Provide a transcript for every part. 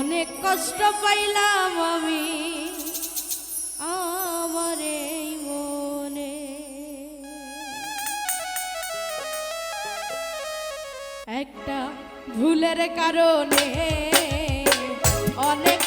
অনেক কষ্ট পাইলাম আমি। আমার এই মনে। একটা ভুলের কারণে অনেক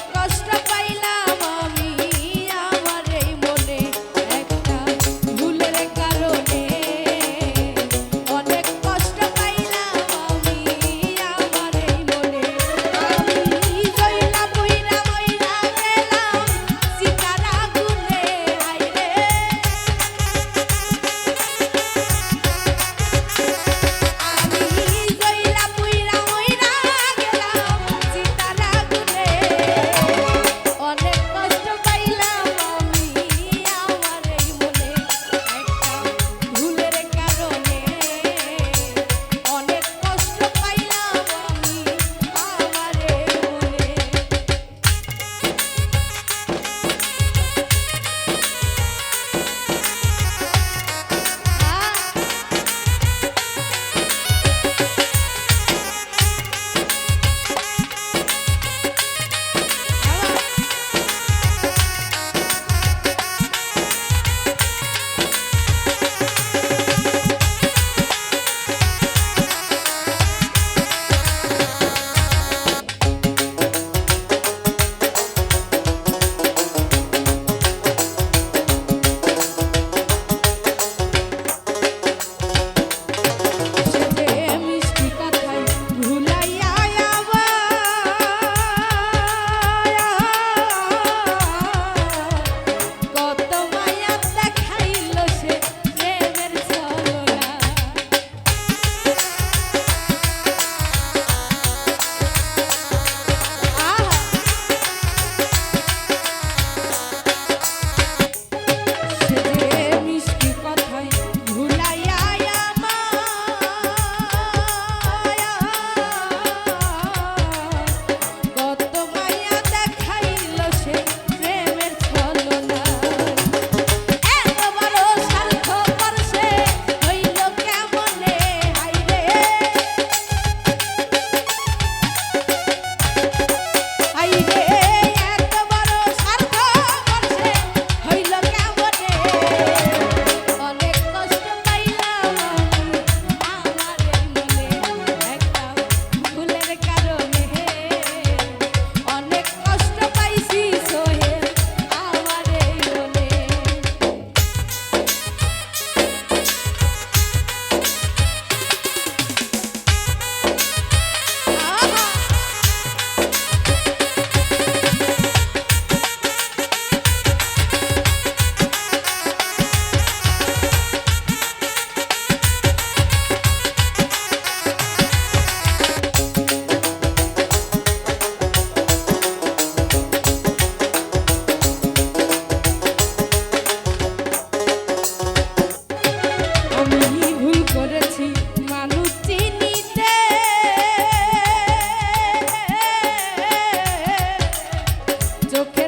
yo